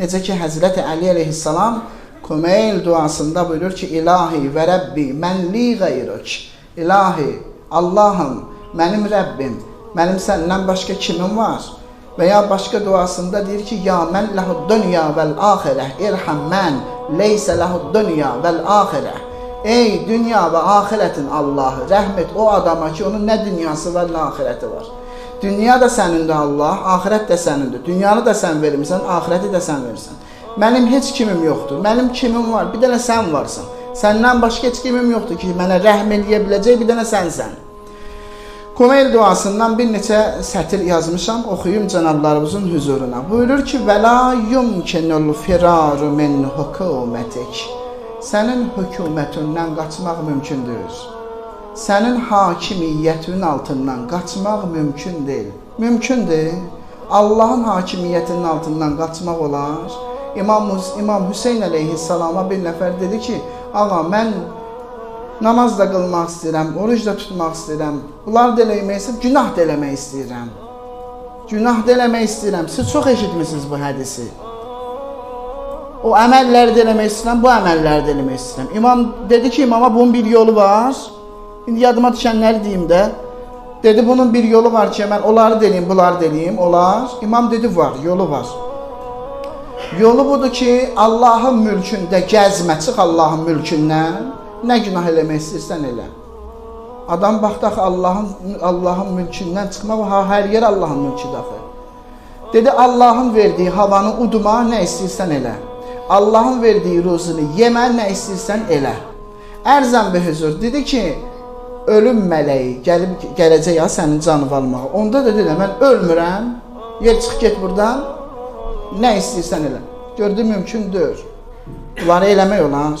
Necə ki Həzrət Əli əleyhissalam Kumeyl duasında buyurur ki, İlahi və Rəbbi, mən li qeyrük. İlahi, Allahım, mənim Rəbbim, mənim səndən başqa kimim var? Və ya başqa duasında deyir ki, Ya mən ləhud dünya vəl axirə, irham mən, leysə ləhud dünya vəl axirə. Ey dünya və axirətin Allahı, rəhm et o adama ki, onun nə dünyası var, nə axirəti var. Dünya da sənindir Allah, axirət də sənindir. Dünyanı da sən vermirsən, axirəti də sən verirsən. Mənim heç kimim yoxdur. Mənim kimim var? Bir dənə sən varsan. Səndən başqa heç kimim yoxdur ki, mənə rəhm eləyə biləcək bir dənə sənsən. Kumeyl duasından bir neçə sətir yazmışam, oxuyum cənablarımızın huzuruna. Buyurur ki: "Və la yumkinul firaru min hukumatik." Sənin hökumətindən qaçmaq mümkündür. Sənin hakimiyyətinin altından qaçmaq mümkün deyil. Mümkündür. Allahın hakimiyyətinin altından qaçmaq olar. İmam İmam Hüseyn əleyhissalama bir nəfər dedi ki: "Ağa, mən namaz da qılmaq istəyirəm, oruc da tutmaq istəyirəm. Bunlar da eləmək istəyirəm, günah da eləmək istəyirəm. Günah da eləmək istəyirəm. Siz çox eşitmisiniz bu hədisi. O əməlləri də eləmək bu əməlləri də eləmək. İmam dedi ki, imama bunun bir yolu var. İndi yadıma düşənləri deyim də. Dedi bunun bir yolu var ki, mən onları deliyim, bunları deliyim, olar. İmam dedi var, yolu var. Yolu budur ki, Allahın mülkündə gəzmə, çıx Allahın mülkündən. Nə günah eləmək istəyirsən elə. Adam baxdı Allahın Allahın mülkündən çıxmaq, ha hər yer Allahın mülküdür. Dedi Allahın verdiyi havanı udma, nə istəyirsən elə. Allahın verdiyi ruzunu yemə, nə istəyirsən elə. Ərzən bir huzur dedi ki, ölüm mələyi gəlib gələcək ya sənin canını almağa. Onda da dedi mən ölmürəm. Yer çıx get burdan. Nə istəyirsən elə. Gördü mümkündür. Bunları eləmək olar.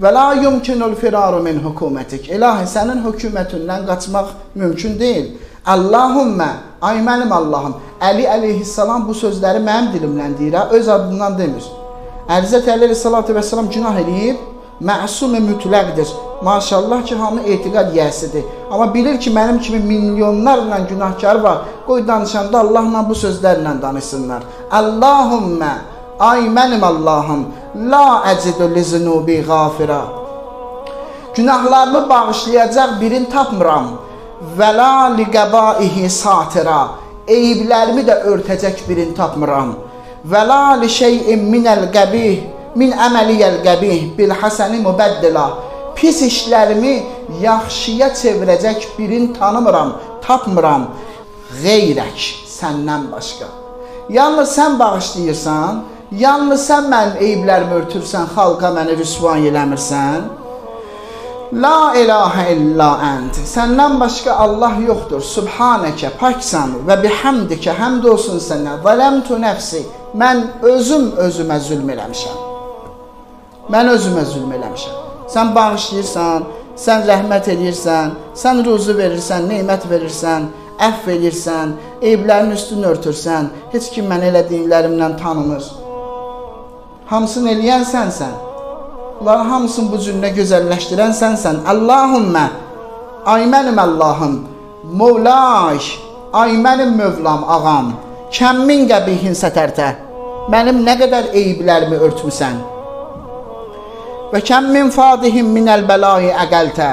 Və la yumkinul firaru min hukumətik. İlahi sənin hökumətindən qaçmaq mümkün deyil. Allahumma, ay mənim Allahım. Əli əleyhissalam bu sözləri mənim dilimlə deyir, öz adından demir. Ərizət Əli əleyhissalatu vesselam günah eləyib, məsum mütləqdir. Maşallah ki, hamı etiqad yəsidir. Amma bilir ki, mənim kimi milyonlarla günahkar var. Qoy danışanda Allahla bu sözlərlə danışsınlar. Allahumma, ay mənim Allahım, la əcidu li zunubi ğafira. Günahlarımı bağışlayacaq birini tapmıram. Və la li qəbaihi satira. Eyiblərimi də örtəcək birini tapmıram. Və la li şeyin minəl qəbih, min əməliyəl qəbih bil hasəni mübəddila. Pis işlərimi yaxşıya çevirəcək birini tanımıram, tapmıram. Qeyrək səndən başqa. Yalnız sən bağışlayırsan, yalnız sən mənim eyiblərimi örtürsən, xalqa məni rüsvan eləmirsən. La ilahə illa ənt. Səndən başqa Allah yoxdur. Subhanəkə, paksan və bihamdikə həmd olsun sənə. Zələmtu nəfsi. Mən özüm özümə zülm eləmişəm. Mən özümə zülm eləmişəm. Sən bağışlayırsan, sən rəhmət edirsən, sən ruzu verirsən, nemət verirsən, əfv edirsən, eyblərin üstünü örtürsən, heç kim mən elədiyimlərimlə tanınır. Hamısını eləyən sənsən. Bunların hamısını bu cürlə gözəlləşdirən sənsən. Allahümmə, ay mənim Allahım, Mövlaş, ay mənim Mövlam, ağam, kəmmin qəbihin sətərtə, mənim nə qədər eyiblərimi örtmüsən. Və kəmmin fadihim minəl bəlayı əqəltə,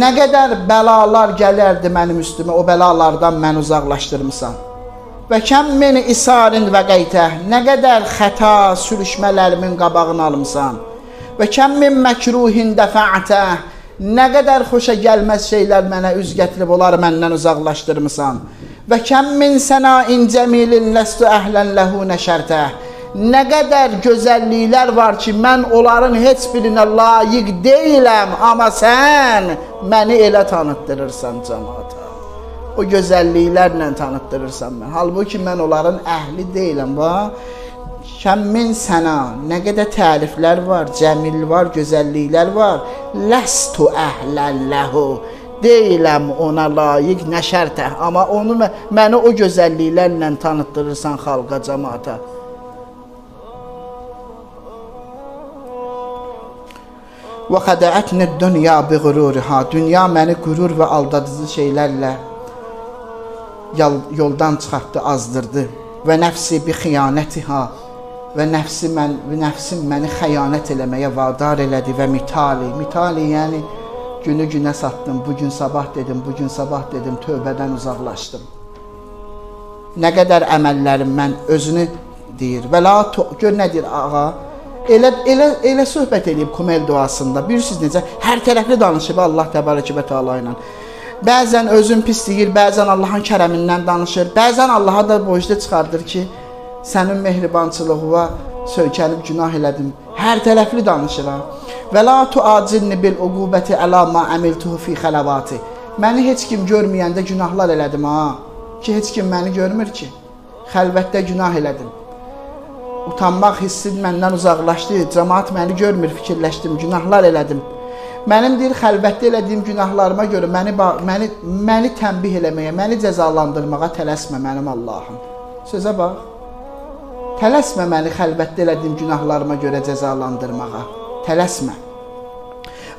nə qədər bəlalar gələrdi mənim üstümə, o bəlalardan məni uzaqlaşdırmısan. Və kəm meni isarin və qeytə, nə qədər xəta sürüşmələrimin qabağını almısan. Və kəm min məkruhin dəfəətə, nə qədər xoşa gəlməz şeylər mənə üz gətirib onları məndən uzaqlaşdırmısan. Və kəm min sənain cəmilin ləstu əhlən ləhu nəşərtə, nə qədər gözəlliklər var ki, mən onların heç birinə layiq deyiləm, amma sən məni elə tanıtdırırsan cəmaata. O gözəlliklərlə tanıtdırırsan mən. Halbuki mən onların əhli deyiləm, va. Kəmmin sənə nə qədər təriflər var, cəmil var, gözəlliklər var. Ləstu əhlən ləhu deyiləm ona layiq nə şərtə, amma onu məni o gözəlliklərlə tanıtdırırsan xalqa, cəmaata. Və xədəətni dünya bi qüruriha. Dünya məni qürur və aldadıcı şeylərlə yoldan çıxartdı, azdırdı. Və nəfsi bi xiyanətiha. və nəfsi mən nəfsim məni xəyanət eləməyə vadar elədi və mitali. Mitali yəni günü günə satdım, bu gün sabah dedim, bu gün sabah dedim, tövbədən uzaqlaşdım. Nə qədər əməllərim mən özünü deyir. Və la gör nə deyir ağa? Elə elə elə söhbət eləyib Kumel duasında. Bilirsiniz necə hər tərəfli danışıb Allah təbarəki və təala ilə. Bəzən özün pis deyir, bəzən Allahın kərəmindən danışır, bəzən Allaha da borclu çıxardır ki, sənin mehribançılığına söykənib günah elədim. Hər tərəfli danışıram. Və la tuacinni bil uqubəti əla ma amiltuhu fi xalavati. Məni heç kim görməyəndə günahlar elədim ha. Ki heç kim məni görmür ki. Xəlvətdə günah elədim. Utanmaq hissi məndən uzaqlaşdı. Cəmaət məni görmür, fikirləşdim, günahlar elədim. Mənim deyir xəlvətdə elədiyim günahlarıma görə məni məni məni tənbih eləməyə, məni cəzalandırmağa tələsmə mənim Allahım. Sözə bax. Tələsmə məni xəlvətdə elədiyim günahlarıma görə cəzalandırmağa. Tələsmə.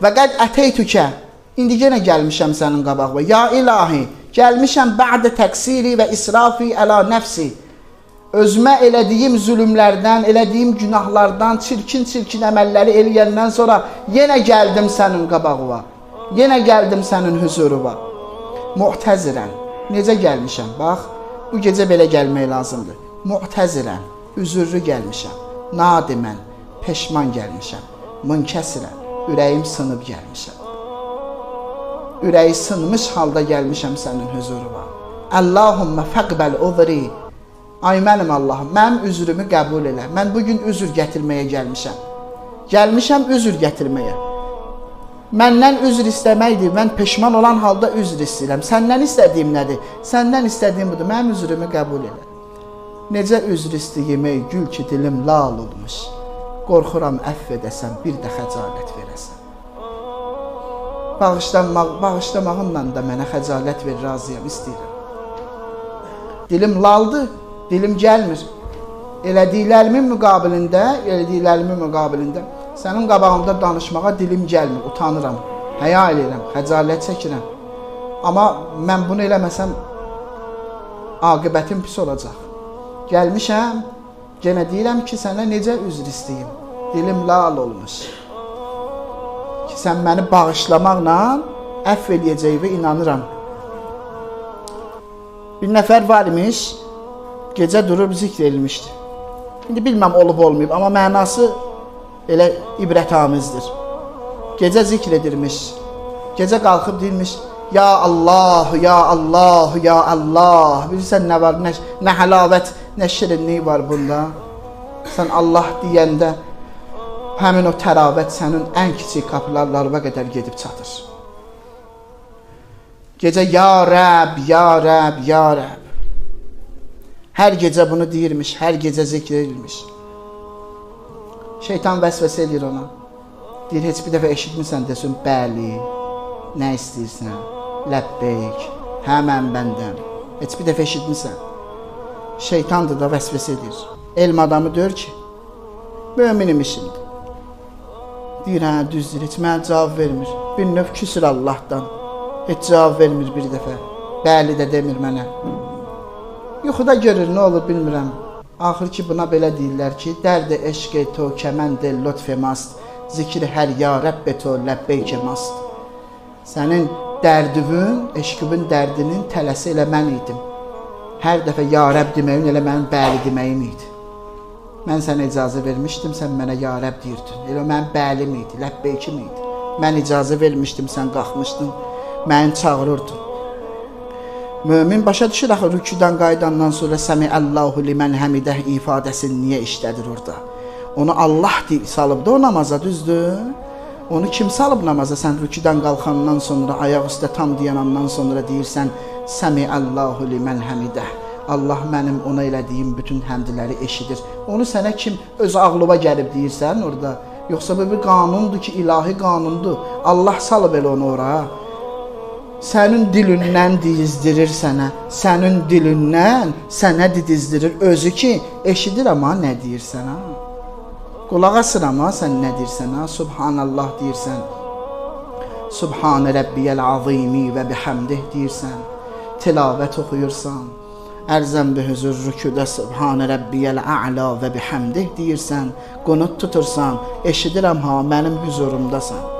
Və qəd əteytükə. İndi yenə gəlmişəm sənin qabağına. Ya ilahi, gəlmişəm bə'də təqsiri və israfi əla nəfsi. Özümə elədiyim zülmlərdən, elədiyim günahlardan, çirkin-çirkin əməlləri eləyəndən sonra yenə gəldim sənin qabağına. Yenə gəldim sənin huzuruna. Mu'təzirən. Necə gəlmişəm? Bax, bu gecə belə gəlmək lazımdır. Mu'təzirən, üzürlü gəlmişəm. Nadimən, peşman gəlmişəm. Münkəsirən, ürəyim sınıb gəlmişəm. Ürəyi sınmış halda gəlmişəm sənin huzuruna. Allahumma faqbal uzri Ay mənim Allahım, mənim üzrümü qəbul elə. Mən bu gün üzr gətirməyə gəlmişəm. Gəlmişəm üzr gətirməyə. Məndən üzr istəməkdir. Mən peşman olan halda üzr istəyirəm. Səndən istədiyim nədir? Səndən istədiyim budur. Mənim üzrümü qəbul elə. Necə üzr istəyim ey gül ki dilim lal olmuş. Qorxuram əfv edəsən, bir də xəcalət verəsən. Bağışlanmaq, bağışlamağınla da mənə xəcalət ver, razıyam, istəyirəm. Dilim laldır, dilim gəlmir. Elədiklərimin müqabilində, elədiklərimin müqabilində sənin qabağında danışmağa dilim gəlmir, utanıram, həya eləyirəm, xəcalət çəkirəm. Amma mən bunu eləməsəm aqibətim pis olacaq. Gəlmişəm, yenə deyirəm ki, sənə necə üzr istəyim? Dilim lal olmuş. Ki sən məni bağışlamaqla əfv eləyəcəyinə inanıram. Bir nəfər var imiş, gecə durub zikr edilmişdi. İndi bilməm olub olmayıb, amma mənası elə ibrətamizdir. Gecə zikr edirmiş. Gecə qalxıb deyirmiş: Ya Allah, ya Allah, ya Allah. Bilirsən nə var, nə, nə həlavət, nə şirinlik var bunda. Sən Allah deyəndə həmin o təravət sənin ən kiçik qapılarına qədər gedib çatır. Gecə ya Rəbb, ya Rəbb, ya Rəbb. Hər gecə bunu deyirmiş, hər gecə zikr edilmiş. Şeytan vəsvəsə eləyir ona. Deyir, heç bir dəfə eşitmirsən desin, bəli, nə istəyirsən, ləbbeyk, hə mən bəndəm. Heç bir dəfə eşitmirsən. Şeytandır da vəsvəsə edir. Elm adamı deyir ki, möminim işimdir. Deyir, hə, düzdür, heç mənə cavab vermir. Bir növ küsür Allahdan. Heç cavab vermir bir dəfə. Bəli də demir mənə. Yuxuda görür, nə olur bilmirəm. Axır ki buna belə deyirlər ki, dərd eşq to kəmənd lütf mast, zikri hər ya rəbb to ləbbeyk mast. Sənin dərdivin, eşqibin dərdinin tələsi elə mən idim. Hər dəfə ya rəbb deməyin elə mənim bəli deməyim idi. Mən sənə icazə vermişdim, sən mənə ya rəbb deyirdin. Elə mənim bəlim idi, ləbbeykim idi. Mən icazə vermişdim, sən qalxmışdın, məni çağırırdın. Mömin başa düşür axı rüküdən qayıdandan sonra səmi Allahu limen hamidah ifadəsini niyə işlədir orada? Onu Allah salıbdı o namaza, düzdür? Onu kim salıb namaza? Sən rüküdən qalxandan sonra, ayaq üstə tam dayanandan sonra deyirsən səmi Allahu limen hamidah. Allah mənim ona elədiyim bütün həmdləri eşidir. Onu sənə kim öz ağlıma gəlib deyirsən orada? Yoxsa bu bir qanundur ki, ilahi qanundur. Allah salıb elə onu ora. Sənin dilindən dizdirir sənə, sənin dilindən sənə didizdirir özü ki, eşidir amma nə deyirsən ha? Qulaq asır amma sən nə deyirsən ha? Subhanallah deyirsən. Subhan Rabbiyel azimi və bihamdih deyirsən. Tilavət oxuyursan. ərzən bi huzur rükudə subhan rabbiyal a'la və bihamdih deyirsən, qunut tutursan, eşidirəm ha mənim huzurumdasan.